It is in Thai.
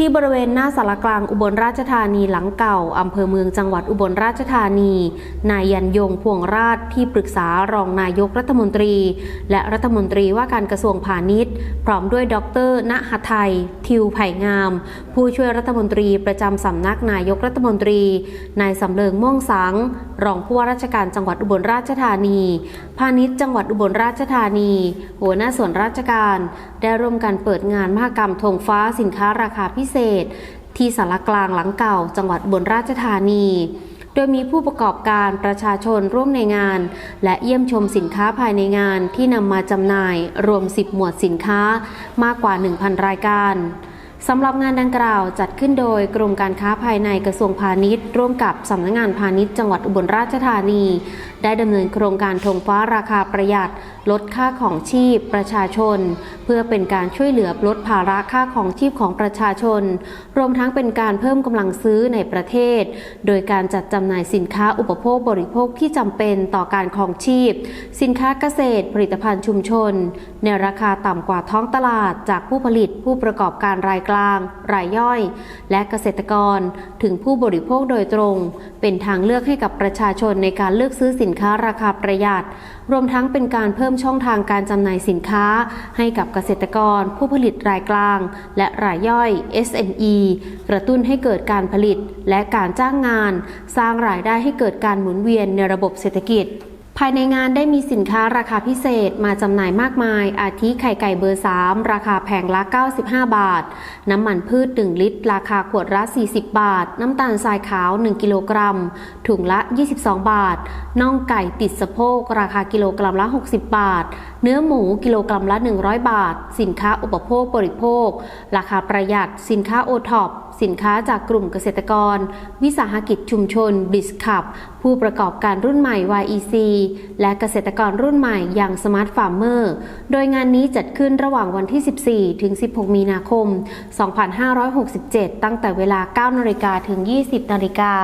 ที่บริเวณหน้าสารกลางอุบลราชธานีหลังเก่า อำเภอเมืองจังหวัดอุบลราชธานี นายยันยงพวงราชที่ปรึกษารองนายกรัฐมนตรี และรัฐมนตรีว่าการกระทรวงพาณิชย์ พร้อมด้วยดรณหทัย ทิวไผ่งาม ผู้ช่วยรัฐมนตรีประจำสำนักนายกรัฐมนตรี นายสำเริงม่วงสัง รองผู้ว่าราชการจังหวัดอุบลราชธานี พาณิชย์จังหวัดอุบลราชธานี หัวหน้าส่วนราชการ ได้ร่วมกันเปิดงานมหกรรมธงฟ้าสินค้าราคาพิเศษ ที่สารกลางหลังเก่า จังหวัดอุบนราชธานี โดยมีผู้ประกอบการประชาชนร่วมในงาน และเยี่ยมชมสินค้าภายในงานที่นำมาจำหน่ายรวม 10 หมวดสินค้ามากกว่า 1,000 รายการ สำหรับงานดังกล่าวจัดขึ้นโดยกรมการค้าภายในกระทรวงพาณิชย์ ร่วมกับสำนักงานพาณิชย์จังหวัดอุบลราชธานี ได้ดำเนินโครงการธงฟ้าราคาประหยัด ลดค่าของชีพประชาชน เพื่อเป็นการช่วยเหลือลดภาระค่าของชีพของประชาชน รวมทั้งเป็นการเพิ่มกำลังซื้อในประเทศ โดยการจัดจำหน่ายสินค้าอุปโภคบริโภคที่จำเป็นต่อการครองชีพ สินค้าเกษตร ผลิตภัณฑ์ชุมชน ในราคาต่ำกว่าท้องตลาดจากผู้ผลิตผู้ประกอบการรายกลางรายย่อย และเกษตรกรถึงผู้บริโภคโดยตรง เป็นทางเลือกให้กับประชาชนในการเลือกซื้อสินค้าราคาประหยัด รวมทั้งเป็นการเพิ่มช่องทางการจำหน่ายสินค้า ให้กับเกษตรกร ผู้ผลิตรายกลาง และรายย่อย SME กระตุ้นให้เกิดการผลิตและการจ้างงาน สร้างรายได้ให้เกิดการหมุนเวียนในระบบเศรษฐกิจ ภายในงานได้มีสินค้าราคาพิเศษมาจำหน่ายมากมาย อาทิไข่ไก่เบอร์ 3 ราคาแผงละ 95 บาท น้ำมันพืช 1 ลิตร ราคาขวดละ 40 บาท น้ำตาลทรายขาว 1 กิโลกรัม ถุงละ 22 บาท น่องไก่ติดสะโพก ราคากิโลกรัมละ 60 บาท เนื้อหมูกิโลกรัมละ 100 บาท สินค้าอุปโภคบริโภค ราคาประหยัด สินค้าโอท็อป สินค้าจากกลุ่มเกษตรกร วิสาหกิจชุมชนบิสคับผู้ประกอบการรุ่นใหม่ YEC และเกษตรกรรุ่นใหม่อย่างสมาร์ทฟาร์มเมอร์ โดยงานนี้จัดขึ้นระหว่างวันที่ 14 ถึง 16 มีนาคม 2567 ตั้งแต่เวลา 9 นาฬิกาถึง 20 นาฬิกา